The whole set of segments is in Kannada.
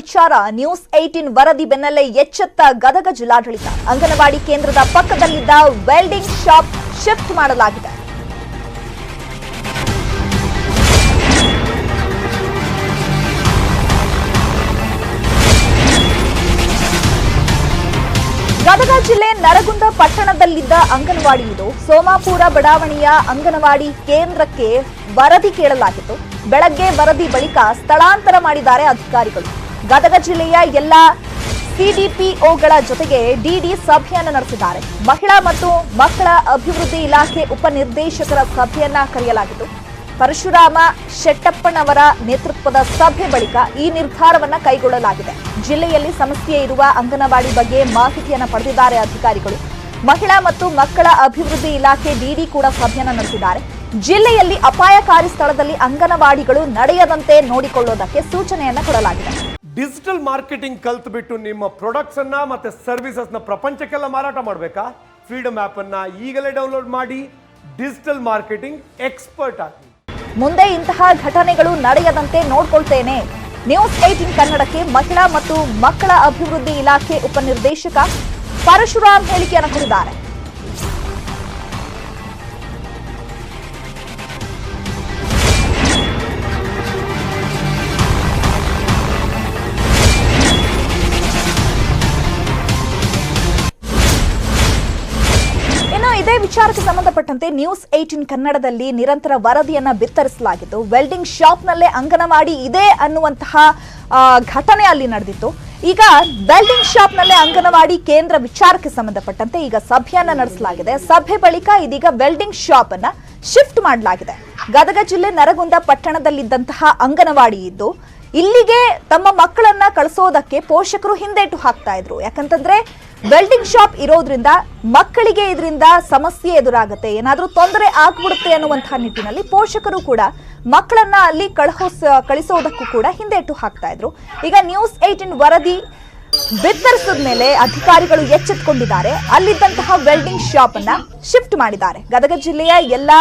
ವಿಚಾರ. ನ್ಯೂಸ್ ಏಟೀನ್ ವರದಿ ಬೆನ್ನಲ್ಲೇ ಎಚ್ಚೆತ್ತ ಗದಗ ಜಿಲ್ಲಾಡಳಿತ. ಅಂಗನವಾಡಿ ಕೇಂದ್ರದ ಪಕ್ಕದಲ್ಲಿದ್ದ ವೆಲ್ಡಿಂಗ್ ಶಾಪ್ ಶಿಫ್ಟ್ ಮಾಡಲಾಗಿದೆ. ಗದಗ ಜಿಲ್ಲೆ ನರಗುಂದ ಪಟ್ಟಣದಲ್ಲಿದ್ದ ಅಂಗನವಾಡಿ ಇದು ಸೋಮಾಪುರ ಬಡಾವಣೆಯ ಅಂಗನವಾಡಿ ಕೇಂದ್ರಕ್ಕೆ ವರದಿ ಕೇಳಲಾಗಿತ್ತು. ಬೆಳಗ್ಗೆ ವರದಿ ಬಳಿಕ ಸ್ಥಳಾಂತರ ಮಾಡಿದ್ದಾರೆ ಅಧಿಕಾರಿಗಳು. ಗದಗ ಜಿಲ್ಲೆಯ ಎಲ್ಲ ಸಿಡಿಪಿಒಗಳ ಜೊತೆಗೆ ಡಿಡಿ ಸಭೆಯನ್ನು ನಡೆಸಿದ್ದಾರೆ. ಮಹಿಳಾ ಮತ್ತು ಮಕ್ಕಳ ಅಭಿವೃದ್ಧಿ ಇಲಾಖೆ ಉಪನಿರ್ದೇಶಕರ ಸಭೆಯನ್ನ ಕರೆಯಲಾಗಿತ್ತು. ಪರಶುರಾಮ ಶೆಟ್ಟಪ್ಪನವರ ನೇತೃತ್ವದ ಸಭೆ ಬಳಿಕ ಈ ನಿರ್ಧಾರವನ್ನ ಕೈಗೊಳ್ಳಲಾಗಿದೆ. ಜಿಲ್ಲೆಯಲ್ಲಿ ಸಮಸ್ಯೆ ಇರುವ ಅಂಗನವಾಡಿ ಬಗ್ಗೆ ಮಾಹಿತಿಯನ್ನು ಪಡೆದಿದ್ದಾರೆ ಅಧಿಕಾರಿಗಳು. ಮಹಿಳಾ ಮತ್ತು ಮಕ್ಕಳ ಅಭಿವೃದ್ಧಿ ಇಲಾಖೆ ಡಿಡಿ ಕೂಡ ಸಭೆಯನ್ನು ನಡೆಸಿದ್ದಾರೆ. ಜಿಲ್ಲೆಯಲ್ಲಿ ಅಪಾಯಕಾರಿ ಸ್ಥಳದಲ್ಲಿ ಅಂಗನವಾಡಿಗಳು ನಡೆಯದಂತೆ ನೋಡಿಕೊಳ್ಳೋದಕ್ಕೆ ಸೂಚನೆಯನ್ನು ಕೊಡಲಾಗಿದೆ. ಡಿಜಿಟಲ್ ಮಾರ್ಕೆಟಿಂಗ್ ಕಲ್ತ್ಬಿಟ್ಟು ನಿಮ್ಮ ಪ್ರಾಡಕ್ಟ್ಸ್ ಅನ್ನ ಮತ್ತೆ ಸರ್ವಿಸಸ್ನ ಪ್ರಪಂಚಕ್ಕೆಲ್ಲ ಮಾರಾಟ ಮಾಡಬೇಕಾ? ಫ್ರೀಡಮ್ ಆಪ್ ಅನ್ನ ಈಗಲೇ ಡೌನ್ಲೋಡ್ ಮಾಡಿ ಡಿಜಿಟಲ್ ಮಾರ್ಕೆಟಿಂಗ್ ಎಕ್ಸ್ಪರ್ಟ್ ಆಗಿ. ಮುಂದೆ ಇಂತಹ ಘಟನೆಗಳು ನಡೆಯದಂತೆ ನೋಡ್ಕೊಳ್ತೇನೆ. ನ್ಯೂಸ್ ಏಟಿನ್ ಕನ್ನಡಕ್ಕೆ ಮಹಿಳಾ ಮತ್ತು ಮಕ್ಕಳ ಅಭಿವೃದ್ಧಿ ಇಲಾಖೆ ಉಪನಿರ್ದೇಶಕ ಪರಶುರಾಮ್ ಹೇಳಿಕೆಯನ್ನು ಕೊಟ್ಟಿದ್ದಾರೆ. ವಿಚಾರಕ್ಕೆ ಸಂಬಂಧಪಟ್ಟಂತೆ ನ್ಯೂಸ್ ಏಟೀನ್ ಕನ್ನಡದಲ್ಲಿ ನಿರಂತರ ವರದಿಯನ್ನ ಬಿತ್ತರಿಸಲಾಗಿತ್ತು ವೆಲ್ಡಿಂಗ್ ಶಾಪ್ನಲ್ಲೇ ಅಂಗನವಾಡಿ ಇದೆ ಅನ್ನುವಂತಹ ಘಟನೆ ಅಲ್ಲಿ ನಡೆದಿತ್ತು. ಈಗ ವೆಲ್ಡಿಂಗ್ ಶಾಪ್ನಲ್ಲೇ ಅಂಗನವಾಡಿ ಕೇಂದ್ರ ವಿಚಾರಕ್ಕೆ ಸಂಬಂಧಪಟ್ಟಂತೆ ಈಗ ಸಭೆಯನ್ನ ನಡೆಸಲಾಗಿದೆ. ಸಭೆ ಬಳಿಕ ಇದೀಗ ವೆಲ್ಡಿಂಗ್ ಶಾಪ್ ಅನ್ನ ಶಿಫ್ಟ್ ಮಾಡಲಾಗಿದೆ. ಗದಗ ಜಿಲ್ಲೆ ನರಗುಂದ ಪಟ್ಟಣದಲ್ಲಿದ್ದಂತಹ ಅಂಗನವಾಡಿ ಇದ್ದು, ಇಲ್ಲಿಗೆ ತಮ್ಮ ಮಕ್ಕಳನ್ನ ಕಳಿಸೋದಕ್ಕೆ ಪೋಷಕರು ಹಿಂದೇಟು ಹಾಕ್ತಾ ಇದ್ರು. ಯಾಕಂತಂದ್ರೆ ವೆಲ್ಡಿಂಗ್ ಶಾಪ್ ಇರೋದ್ರಿಂದ ಮಕ್ಕಳಿಗೆ ಇದರಿಂದ ಸಮಸ್ಯೆ ಎದುರಾಗುತ್ತೆ. ಏನಾದರೂ ತೊಂದರೆ ಆಗ್ಬಿಡುತ್ತೆ ಅನ್ನುವಂತಹ ನಿಟ್ಟಿನಲ್ಲಿ ಪೋಷಕರು ಕೂಡ ಮಕ್ಕಳನ್ನ ಅಲ್ಲಿ ಕಳ್ಹೋಸ್ ಕಳಿಸೋದಕ್ಕೂ ಕೂಡ ಹಿಂದೆಟ್ಟು ಹಾಕ್ತಾ ಇದ್ರು. ಈಗ ನ್ಯೂಸ್ ಏಟಿನ್ ವರದಿ ಬಿತ್ತರಿಸಿದ ಮೇಲೆ ಅಧಿಕಾರಿಗಳು ಎಚ್ಚೆತ್ಕೊಂಡಿದ್ದಾರೆ. ಅಲ್ಲಿದ್ದಂತಹ ವೆಲ್ಡಿಂಗ್ ಶಾಪ್ ಅನ್ನ ಶಿಫ್ಟ್ ಮಾಡಿದ್ದಾರೆ. ಗದಗ ಜಿಲ್ಲೆಯ ಎಲ್ಲಾ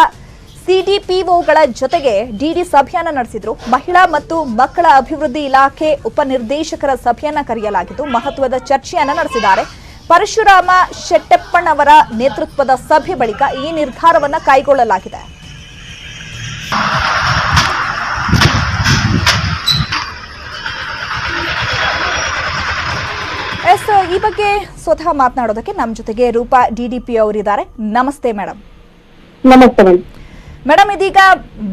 ಸಿಡಿಪಿಒಗಳ ಜೊತೆಗೆ ಡಿಡಿ ಸಭೆಯನ್ನ ನಡೆಸಿದ್ರು. ಮಹಿಳಾ ಮತ್ತು ಮಕ್ಕಳ ಅಭಿವೃದ್ಧಿ ಇಲಾಖೆ ಉಪನಿರ್ದೇಶಕರ ಸಭೆಯನ್ನ ಕರೆಯಲಾಗಿದ್ದು ಮಹತ್ವದ ಚರ್ಚೆಯನ್ನ ನಡೆಸಿದ್ದಾರೆ. ಪರಶುರಾಮ ಶೆಟ್ಟಪ್ಪನವರ ನೇತೃತ್ವದ ಸಭೆ ಬಳಿಕ ಈ ನಿರ್ಧಾರವನ್ನು ಕೈಗೊಳ್ಳಲಾಗಿದೆ. ಎಸ್ ಈ ಬಗ್ಗೆ ಸ್ವತಃ ಮಾತನಾಡೋದಕ್ಕೆ ನಮ್ಮ ಜೊತೆಗೆ ರೂಪಾ ಡಿಡಿಪಿ ಅವರಿದ್ದಾರೆ. ನಮಸ್ತೆ ಮೇಡಮ್ ನಮಸ್ತೆ ಮೇಡಮ್ ಮೇಡಮ್ ಇದೀಗ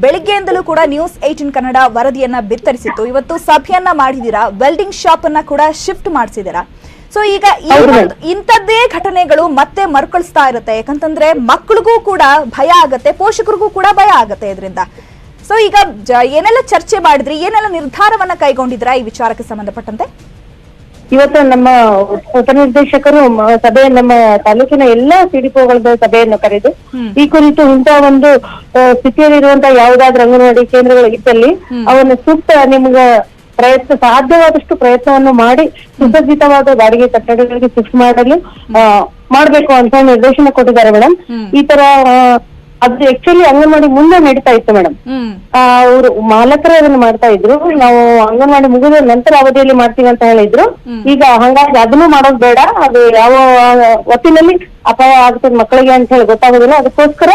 ಬೆಳಿಗ್ಗೆಯಿಂದಲೂ ಕೂಡ ನ್ಯೂಸ್ ಏಟಿನ್ ಕನ್ನಡ ವರದಿಯನ್ನ ಬಿತ್ತರಿಸಿತ್ತು. ಇವತ್ತು ಸಭೆಯನ್ನ ಮಾಡಿದೀರಾ? ವೆಲ್ಡಿಂಗ್ ಶಾಪ್ ಅನ್ನ ಕೂಡ ಶಿಫ್ಟ್ ಮಾಡಿಸಿದೀರಾ? ಸೊ ಈಗ ಈ ಹೌದು ಒಂದು- ಇಂಥದ್ದೇ ಘಟನೆಗಳು ಮತ್ತೆ ಮರುಕಳಿಸ್ತಾ ಇರುತ್ತೆ. ಯಾಕಂತಂದ್ರೆ ಮಕ್ಕಳಿಗೂ ಕೂಡ ಭಯ ಆಗತ್ತೆ ಪೋಷಕರಿಗೂ ಕೂಡ ಭಯ ಆಗತ್ತೆ ಇದರಿಂದ. ಸೊ ಈಗ ಏನೆಲ್ಲ ಚರ್ಚೆ ಮಾಡಿದ್ರಿ ಏನೆಲ್ಲ ನಿರ್ಧಾರವನ್ನ ಕೈಗೊಂಡಿದ್ರಾ ಈ ವಿಚಾರಕ್ಕೆ ಸಂಬಂಧಪಟ್ಟಂತೆ? ಇವತ್ತು ನಮ್ಮ ಉಪನಿರ್ದೇಶಕರು ಸಭೆ ನಮ್ಮ ತಾಲೂಕಿನ ಎಲ್ಲಾ ಸಿಡಿಪೋಗಳ ಸಭೆಯನ್ನು ಕರೆದು ಈ ಕುರಿತು ಇಂತಹ ಒಂದು ಸ್ಥಿತಿಯಲ್ಲಿರುವಂತಹ ಯಾವುದಾದ್ರೂ ಅಂಗನವಾಡಿ ಕೇಂದ್ರಗಳು ಇದ್ದಲ್ಲಿ ಅವನ್ನ ಸೂಕ್ತ ನಿಮ್ಗ ಪ್ರಯತ್ನ ಸಾಧ್ಯವಾದಷ್ಟು ಪ್ರಯತ್ನವನ್ನು ಮಾಡಿ ಸುಸಜ್ಜಿತವಾದ ಬಾಡಿಗೆ ಕಟ್ಟಡಗಳಿಗೆ ಶಿಫ್ಟ್ ಮಾಡಲು ಮಾಡಬೇಕು ಮಾಡ್ಬೇಕು ಅಂತ ನಿರ್ದೇಶನ ಕೊಟ್ಟಿದ್ದಾರೆ ಮೇಡಮ್. ಈ ತರ ಅದು ಆಕ್ಚುಲಿ ಅಂಗನವಾಡಿ ಮುಂದೆ ನಡೀತಾ ಇತ್ತು ಮೇಡಮ್ ಅವರು ಮಾಲಕರ ಅದನ್ನ ಮಾಡ್ತಾ ಇದ್ರು. ನಾವು ಅಂಗನವಾಡಿ ಮುಗಿದ ನಂತರ ಅವಧಿಯಲ್ಲಿ ಮಾಡ್ತೀವಿ ಅಂತ ಹೇಳಿದ್ರು. ಈಗ ಹಂಗಾಗಿ ಅದನ್ನು ಮಾಡೋದು ಬೇಡ. ಅದು ಯಾವ ಒತ್ತಿನಲ್ಲಿ ಅಪಾಯ ಆಗ್ತದೆ ಮಕ್ಕಳಿಗೆ ಅಂತ ಹೇಳಿ ಗೊತ್ತಾಗೋದಿಲ್ಲ. ಅದಕ್ಕೋಸ್ಕರ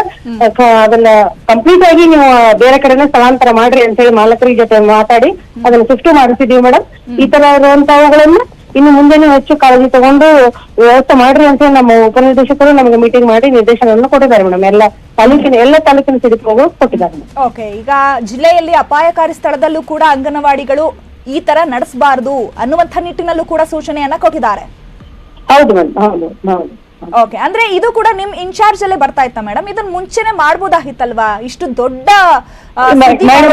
ಅದನ್ನ ಕಂಪ್ಲೀಟ್ ಆಗಿ ನೀವು ಬೇರೆ ಕಡೆನೇ ಸ್ಥಳಾಂತರ ಮಾಡ್ರಿ ಅಂತ ಹೇಳಿ ಮಾಲಕರ ಜೊತೆ ಮಾತಾಡಿ ಅದನ್ನ ಶಿಫ್ಟ್ ಮಾಡಿಸಿದೀವಿ ಮೇಡಮ್ ಈ ತರ ಇರುವಂತವುಗಳನ್ನ ಇನ್ನು ಮುಂದೆನೂ ಹೆಚ್ಚು ಕಾಳಜಿ ತಗೊಂಡು ವ್ಯವಸ್ಥೆ ಮಾಡ್ರಿ ಅಂತ ಹೇಳಿ ನಮ್ಮ ಉಪನಿರ್ದೇಶಕರು ನಮಗೆ ಮೀಟಿಂಗ್ ಮಾಡಿ ನಿರ್ದೇಶನವನ್ನು ಕೊಟ್ಟಿದ್ದಾರೆ ಮೇಡಮ್. ಎಲ್ಲ ತಾಲೂಕಿನ ಎಲ್ಲ ತಾಲೂಕಿನ ಸಿಡಿಪೋಗಳು ಕೊಟ್ಟಿದ್ದಾರೆ. ಓಕೆ ಈಗ ಜಿಲ್ಲೆಯಲ್ಲಿ ಅಪಾಯಕಾರಿ ಸ್ಥಳದಲ್ಲೂ ಕೂಡ ಅಂಗನವಾಡಿಗಳು ಈ ತರ ನಡೆಸಬಾರದು ಅನ್ನುವಂತ ನಿಟ್ಟಿನಲ್ಲೂ ಕೂಡ ಸೂಚನೆಯನ್ನ ಕೊಟ್ಟಿದ್ದಾರೆ. ಹೌದು ಮೇಡಮ್ ಹೌದು ಹೌದು. ಓಕೆ ಅಂದ್ರೆ ಇದು ಕೂಡ ನಿಮ್ ಇನ್ಚಾರ್ಜ್ ಅಲ್ಲೇ ಬರ್ತಾ ಇತ್ತ ಮೇಡಮ್ ಇದನ್ನ ಮುಂಚೆನೆ ಮಾಡ್ಬೋದಾಗಿತ್ತಲ್ವಾ ಇಷ್ಟು ದೊಡ್ಡ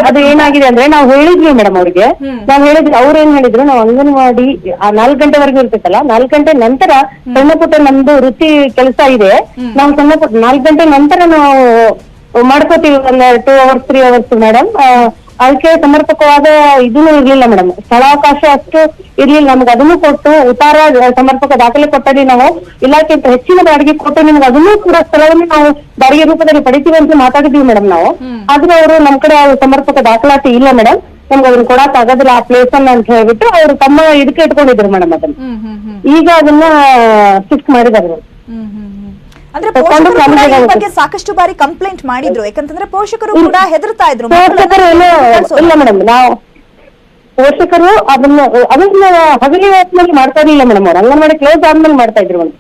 ಅದು ಏನಾಗಿದೆ ಅಂದ್ರೆ ನಾವು ಹೇಳಿದ್ವಿ ಮೇಡಮ್ ಅವ್ರಿಗೆ. ನಾವು ಹೇಳಿದ್ವಿ ಅವ್ರು ಏನ್ ಹೇಳಿದ್ರು? ನಾವು ಅಂಗನವಾಡಿ ಆ ನಾಲ್ಕು ಗಂಟೆವರೆಗೂ ಇರ್ತೈತಲ್ಲ ನಾಲ್ಕು ಗಂಟೆ ನಂತರ ಸಣ್ಣ ಪುಟ್ಟ ನಮ್ದು ವೃತ್ತಿ ಕೆಲಸ ಇದೆ. ನಾವು ಸಣ್ಣ ಪುಟ್ಟ ನಾಲ್ಕು ಗಂಟೆ ನಂತರ ನಾವು ಮಾಡ್ಕೋತೀವಿ ಒಂದ್ two hours three hours madam ಅದಕ್ಕೆ ಸಮರ್ಪಕವಾದ ಇದನ್ನು ಇರ್ಲಿಲ್ಲ ಮೇಡಮ್. ಸ್ಥಳಾವಕಾಶ ಅಷ್ಟು ಇರ್ಲಿಲ್ಲ. ನಮ್ಗೆ ಅದನ್ನು ಕೊಟ್ಟು ಉತ್ತಾರ ಸಮರ್ಪಕ ದಾಖಲೆ ಕೊಟ್ಟಲ್ಲಿ ನಾವು ಇಲಾಖೆಯಿಂದ ಹೆಚ್ಚಿನ ಬಾಡಿಗೆ ಕೊಟ್ಟು ನಿಮ್ಗೆ ಅದನ್ನು ಕೂಡ ಸ್ಥಳವನ್ನು ನಾವು ಬಾಡಿಗೆ ರೂಪದಲ್ಲಿ ಪಡಿತೀವಿ ಅಂತ ಮಾತಾಡಿದ್ವಿ ಮೇಡಮ್ ನಾವು. ಆದ್ರೆ ಅವರು ನಮ್ ಕಡೆ ಸಮರ್ಪಕ ದಾಖಲಾತಿ ಇಲ್ಲ ಮೇಡಮ್. ನಮ್ಗೆ ಅದನ್ನ ಕೊಡಕ್ ಆಗೋದಿಲ್ಲ ಆ ಪ್ಲೇಸ್ ಅನ್ನ ಅಂತ ಹೇಳ್ಬಿಟ್ಟು ಅವ್ರು ತಮ್ಮ ಇದಕ್ಕೆ ಇಟ್ಕೊಂಡಿದ್ರು ಮೇಡಮ್ ಅದನ್ನ. ಈಗ ಅದನ್ನ ಫಿಕ್ಸ್ ಮಾಡಿದಾರೆ ಅಂದ್ರೆ ಬಗ್ಗೆ ಸಾಕಷ್ಟು ಬಾರಿ ಕಂಪ್ಲೇಂಟ್ ಮಾಡಿದ್ರು. ಯಾಕಂತಂದ್ರೆ ಪೋಷಕರು ಕೂಡ ಹೆದರ್ತಾ ಇದ್ರು. ಪೋಷಕರು ಇಲ್ಲ ಮೇಡಮ್ ನಾವು ಪೋಷಕರು ಅದನ್ನ ಅದನ್ನ ಹಗಲಿ ಹೊತ್ತಿನಲ್ಲಿ ಮಾಡ್ತಾ ಇರಲಿಲ್ಲ ಮೇಡಮ್ ಅವ್ರು. ಅಂಗನವಾಡಿ ಕ್ಲೋಸ್ ಆದ್ಮೇಲೆ ಮಾಡ್ತಾ ಇದ್ರು ಮೇಡಮ್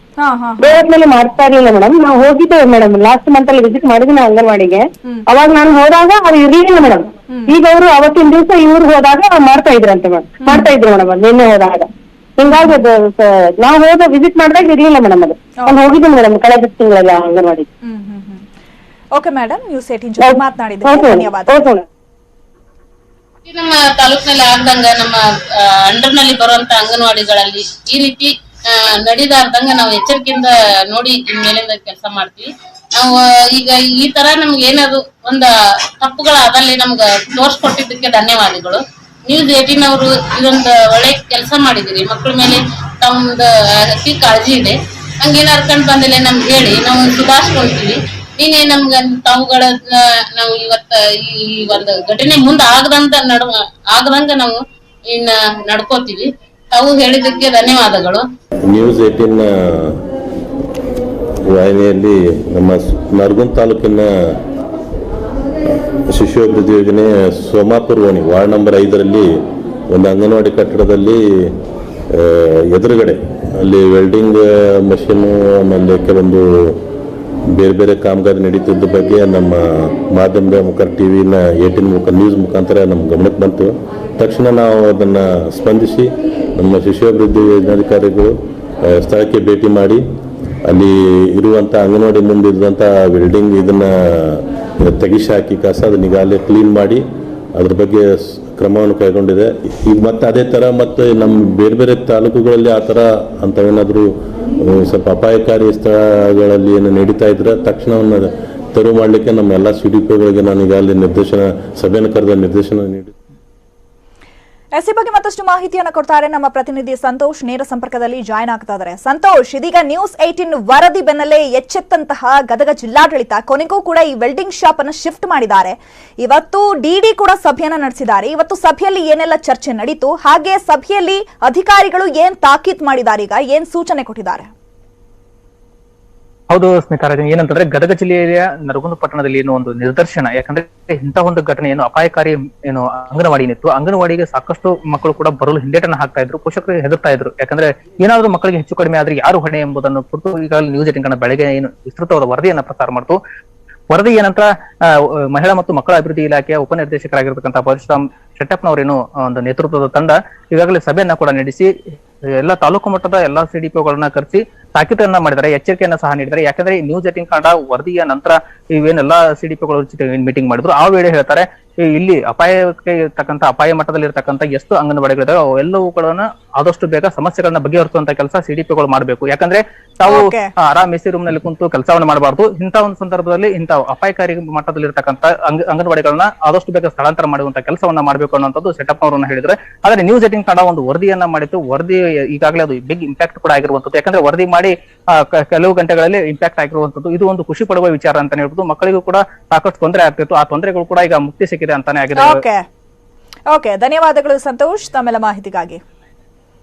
ಬೇರೆ ಮಾಡ್ತಾ ಇರ್ಲಿಲ್ಲ ಮೇಡಮ್. ನಾವು ಹೋಗಿದ್ದೇವೆ ಮೇಡಮ್ ಲಾಸ್ಟ್ ಮಂತ್ ಅಲ್ಲಿ ವಿಸಿಟ್ ಮಾಡಿದ್ವಿ ನಾವು ಅಂಗನವಾಡಿಗೆ. ಅವಾಗ ನಾನು ಹೋದಾಗ ಅದು ಇರ್ಲಿಲ್ಲ ಮೇಡಮ್. ಈಗ ಅವರು ಅವತ್ತಿನ ದಿವಸ ಇವ್ರು ಹೋದಾಗ ಮಾಡ್ತಾ ಇದ್ರಂತೆ ಮೇಡಮ್. ಮಾಡ್ತಾ ಇದ್ರು ಮೇಡಮ್ ಅದು ನಿನ್ನೆ ಹೋದಾಗ. ಹಿಂಗಾಗಿ ನಾವು ಹೋದ ವಿಸಿಟ್ ಮಾಡಿದಾಗ ಇರ್ಲಿಲ್ಲ ಮೇಡಮ್ ಅದು. ನಾನು ಹೋಗಿದ್ದೀನಿ ಮೇಡಮ್ ಕಳೆದ ತಿಂಗಳಲ್ಲಿ anganwadi. Hmm hmm hmm. Okay madam news eighteen ಜೊತೆ ಮಾತನಾಡಿದ್ರೆ ಧನ್ಯವಾದ. ನಮ್ಮ ತಾಲೂಕಿನಲ್ಲಿ ಆಗ್ದಂಗ ನಮ್ಮ ಅಂಡರ್ನಲ್ಲಿ ಬರುವಂತ ಅಂಗನವಾಡಿಗಳಲ್ಲಿ ಈ ರೀತಿ ನಡೀದಾರ್ದಂಗ ನಾವು ಎಚ್ಚರಿಕೆಯಿಂದ ನೋಡಿ ಮೇಲಿಂದ ಕೆಲಸ ಮಾಡ್ತೀವಿ. ನಾವು ಈಗ ಈ ತರ ನಮ್ಗೆ ಏನಾದ್ರು ಒಂದ ತಪ್ಪುಗಳ ಅದಲ್ಲಿ ನಮ್ಗ ತೋರ್ಸ್ಕೊಟ್ಟಿದ್ದಕ್ಕೆ ಧನ್ಯವಾದಗಳು. ನ್ಯೂಸ್ ಏಟೀನ್ ಅವರು ಇದೊಂದು ಒಳ್ಳೆ ಕೆಲಸ ಮಾಡಿದಿರಿ ಮಕ್ಕಳ ಮೇಲೆ ತಮ್ದು ಅತಿ ಕಾಳಜಿ ಇದೆ. ಹಂಗೇನಾರು ಹರ್ಕೊಂಡು ಬಂದಿಲ್ಲ ನಮ್ಗೆ ಹೇಳಿ, ನಾವು ಸುಧಾರಿಸ್ಕೊಳ್ತೀವಿ ನೀನೇ ನಮ್ಗ ತಾವುಗಳ ನಾವು ಇವತ್ತ ಈ ಒಂದು ಘಟನೆ ಮುಂದೆ ಆಗದಂತ ನಡ ಆಗದಂಗ ನಾವು ಇನ್ನ ನಡ್ಕೋತೀವಿ. ತಾವು ಹೇಳಿದ್ದಕ್ಕೆ ಧನ್ಯವಾದಗಳು. ನ್ಯೂಸ್ ಏಟಿನ್ ವಾಹಿನಿಯಲ್ಲಿ ನಮ್ಮ ನರಗುಂದ ತಾಲೂಕಿನ ಶಿಶು ಅಭಿವೃದ್ಧಿ ಯೋಜನೆ ಸೋಮಾಪುರ ಓಣಿ ವಾರ್ಡ್ ನಂಬರ್ ಐದರಲ್ಲಿ ಒಂದು ಅಂಗನವಾಡಿ ಕಟ್ಟಡದಲ್ಲಿ ಎದುರುಗಡೆ ಅಲ್ಲಿ ವೆಲ್ಡಿಂಗ್ ಮಷೀನು ಆಮೇಲೆ ಕೆಲವೊಂದು ಬೇರೆ ಬೇರೆ ಕಾಮಗಾರಿ ನಡೀತಿದ್ದ ಬಗ್ಗೆ ನಮ್ಮ ಮಾಧ್ಯಮದ ಮುಖಾಂತರ ಟಿ ವಿನ ಏಟಿನ್ ಮುಖ ನ್ಯೂಸ್ ಮುಖಾಂತರ ನಮ್ಮ ಗಮನಕ್ಕೆ ಬಂತು. ತಕ್ಷಣ ನಾವು ಅದನ್ನು ಸ್ಪಂದಿಸಿ ನಮ್ಮ ಶಿಶು ಅಭಿವೃದ್ಧಿ ಯೋಜನಾಧಿಕಾರಿಗಳು ಸ್ಥಳಕ್ಕೆ ಭೇಟಿ ಮಾಡಿ, ಅಲ್ಲಿ ಇರುವಂಥ ಅಂಗನವಾಡಿ ಮುಂದೆ ಇರುವಂಥ ವೆಲ್ಡಿಂಗ್ ಇದನ್ನು ತೆಗೆಸಿ ಹಾಕಿ, ಕಸ ಅದನ್ನ ಈಗಾಗಲೇ ಕ್ಲೀನ್ ಮಾಡಿ, ಅದ್ರ ಬಗ್ಗೆ ಕ್ರಮವನ್ನು ಕೈಗೊಂಡಿದೆ. ಈಗ ಮತ್ತೆ ಅದೇ ಥರ ಮತ್ತೆ ನಮ್ಮ ಬೇರೆ ಬೇರೆ ತಾಲೂಕುಗಳಲ್ಲಿ ಆ ಥರ ಅಂಥವೇನಾದರೂ ಸ್ವಲ್ಪ ಅಪಾಯಕಾರಿ ಸ್ಥಳಗಳಲ್ಲಿ ಏನು ನಡೀತಾ ಇದ್ರೆ ತಕ್ಷಣವನ್ನು ತೆರವು ಮಾಡಲಿಕ್ಕೆ ನಮ್ಮ ಎಲ್ಲ ಸಿ ಡಿ ಪಿಗಳಿಗೆ ನಾನು ನಿರ್ದೇಶನ, ಸಭೆಯನ್ನು ಕರೆದ ನಿರ್ದೇಶನ ನೀಡಿ ಎಸ್ ಈ ಬಗ್ಗೆ ಮತ್ತಷ್ಟು ಮಾಹಿತಿಯನ್ನು ಕೊಡ್ತಾರೆ ನಮ್ಮ ಪ್ರತಿನಿಧಿ ಸಂತೋಷ್. ನೇರ ಸಂಪರ್ಕದಲ್ಲಿ ಜಾಯ್ನ್ ಆಗ್ತಾ ಇದ್ದಾರೆ. ಸಂತೋಷ್, ಇದೀಗ ನ್ಯೂಸ್ ಏಟಿನ್ ವರದಿ ಬೆನ್ನಲ್ಲೇ ಎಚ್ಚೆತ್ತಂತಹ ಗದಗ ಜಿಲ್ಲಾಡಳಿತ ಕೊನೆಗೂ ಕೂಡ ಈ ವೆಲ್ಡಿಂಗ್ ಶಾಪ್ ಅನ್ನು ಶಿಫ್ಟ್ ಮಾಡಿದ್ದಾರೆ. ಇವತ್ತು ಡಿಡಿ ಕೂಡ ಸಭೆಯನ್ನ ನಡೆಸಿದ್ದಾರೆ. ಇವತ್ತು ಸಭೆಯಲ್ಲಿ ಏನೆಲ್ಲ ಚರ್ಚೆ ನಡೀತು, ಹಾಗೆ ಸಭೆಯಲ್ಲಿ ಅಧಿಕಾರಿಗಳು ಏನ್ ತಾಕೀತ್ ಮಾಡಿದ್ದಾರೆ, ಈಗ ಏನ್ ಸೂಚನೆ ಕೊಟ್ಟಿದ್ದಾರೆ? ಹೌದು ರಾಜನ್ ಏನಂತಂದ್ರೆ ಗದಗ ಜಿಲ್ಲೆಯ ನರಗುಂದ ಪಟ್ಟಣದಲ್ಲಿ ಏನು ಒಂದು ನಿದರ್ಶನ ಯಾಕಂದ್ರೆ ಇಂತಹ ಒಂದು ಘಟನೆ ಏನು ಅಪಾಯಕಾರಿ ಏನು ಅಂಗನವಾಡಿ ಏನಿತ್ತು, ಅಂಗನವಾಡಿಗೆ ಸಾಕಷ್ಟು ಮಕ್ಕಳು ಕೂಡ ಬರಲು ಹಿಂದೇಟನ್ನು ಹಾಕ್ತಾ ಇದ್ರು ಪೋಷಕರು ಹೆದರ್ತಾ ಇದ್ರು. ಯಾಕಂದ್ರೆ ಏನಾದ್ರೂ ಮಕ್ಕಳಿಗೆ ಹೆಚ್ಚು ಕಡಿಮೆ ಆದ್ರೆ ಯಾರು ಹೊಣೆ ಎಂಬುದನ್ನು ಕುರಿತು ಈಗಾಗಲೇ ನ್ಯೂಸ್ ಏಟಿನ್ ಬೆಳಗ್ಗೆ ಏನು ವಿಸ್ತೃತವಾದ ವರದಿಯನ್ನ ಪ್ರಸಾರ ಮಾಡ್ತು. ವರದಿ ಏನಂತ ಮಹಿಳಾ ಮತ್ತು ಮಕ್ಕಳ ಅಭಿವೃದ್ಧಿ ಇಲಾಖೆಯ ಉಪನಿರ್ದೇಶಕರಾಗಿರ್ತಕ್ಕಂಥ ಪರಶುರಾಮ್ ಶೆಟ್ಟಪ್ಪನವರೇನು ಒಂದು ನೇತೃತ್ವದ ತಂಡ ಈಗಾಗಲೇ ಸಭೆಯನ್ನ ಕೂಡ ನಡೆಸಿ ಎಲ್ಲ ತಾಲೂಕು ಮಟ್ಟದ ಎಲ್ಲಾ ಸಿಡಿಪಿಒಗಳನ್ನ ಕರೆಸಿ ತಾಕೀತನ್ನ ಮಾಡಿದ್ದಾರೆ, ಎಚ್ಚರಿಕೆಯನ್ನ ಸಹ ನೀಡಿದ್ದಾರೆ. ಯಾಕಂದ್ರೆ ನ್ಯೂಸ್ ಏಟಿನ್ ಕನ್ನಡ ವರದಿಯ ನಂತರ ಇವೇನೆಲ್ಲಾ ಸಿಡಿಪಿಗಳ ಮೀಟಿಂಗ್ ಮಾಡಿದ್ರು. ಆ ವೇಳೆ ಹೇಳ್ತಾರೆ ಇಲ್ಲಿ ಅಪಾಯಕ್ಕೆ ಇರ್ತಕ್ಕಂಥ, ಅಪಾಯ ಮಟ್ಟದಲ್ಲಿ ಇರ್ತಕ್ಕಂಥ ಎಷ್ಟು ಅಂಗನವಾಡಿಗಳಿದಾವೆ ಅವೆಲ್ಲವುಗಳನ್ನ ಆದಷ್ಟು ಬೇಗ ಸಮಸ್ಯೆಗಳನ್ನ ಬಗೆಹರಿಸುವಂತ ಕೆಲಸ ಸಿಡಿಪಿಗಳು ಮಾಡಬೇಕು. ಯಾಕಂದ್ರೆ ತಾವು ಆರಾಮ್ ಎಸಿ ರೂಮ್ನಲ್ಲಿ ಕುಂತು ಕೆಲಸವನ್ನು ಮಾಡಬಾರ್ದು. ಇಂಥ ಒಂದು ಸಂದರ್ಭದಲ್ಲಿ ಇಂಥ ಅಪಾಯಕಾರಿ ಮಟ್ಟದಲ್ಲಿ ಇರತಕ್ಕಂತ ಅಂಗ ಅಂಗನವಾಡಿಗಳನ್ನ ಆದಷ್ಟು ಬೇಗ ಸ್ಥಳಾಂತರ ಮಾಡುವಂತ ಕೆಲಸವನ್ನ ಮಾಡಬೇಕು ಅನ್ನುವಂಥದ್ದು ಸೆಟಪ್ ಅವರನ್ನ ಹೇಳಿದ್ರೆ. ಆದ್ರೆ ನ್ಯೂಸ್ ಏಟಿಂಗ್ ಕನ್ನಡ ಒಂದು ವರದಿಯನ್ನ ಮಾಡಿತ್ತು. ವರದಿ ಈಗಾಗಲೇ ಅದು ಬಿಗ್ ಇಂಪ್ಯಾಕ್ಟ್ ಕೂಡ ಆಗಿರುವಂತದ್ದು ಯಾಕಂದ್ರೆ ವರದಿ ಮಾಡಿ ಕೆಲವು ಗಂಟೆಗಳಲ್ಲಿ ಇಂಪ್ಯಾಕ್ಟ್ ಆಗಿರುವಂತದ್ದು ಇದು ಒಂದು ಖುಷಿ ಪಡುವ ವಿಚಾರ ಅಂತಾನೆ ಹೇಳ್ಬೋದು. ಮಕ್ಕಳಿಗೂ ಕೂಡ ಸಾಕಷ್ಟು ತೊಂದರೆ ಆಗ್ತಿತ್ತು. ಆ ತೊಂದರೆಗಳು ಕೂಡ ಈಗ ಮುಕ್ತಿ ಸಿಕ್ಕಿದೆ ಅಂತಾನೆ ಆಗಿದೆ ಓಕೆ ಧನ್ಯವಾದಗಳು ಸಂತೋಷ್ ತಮ್ಮೆಲ್ಲ ಮಾಹಿತಿಗಾಗಿ.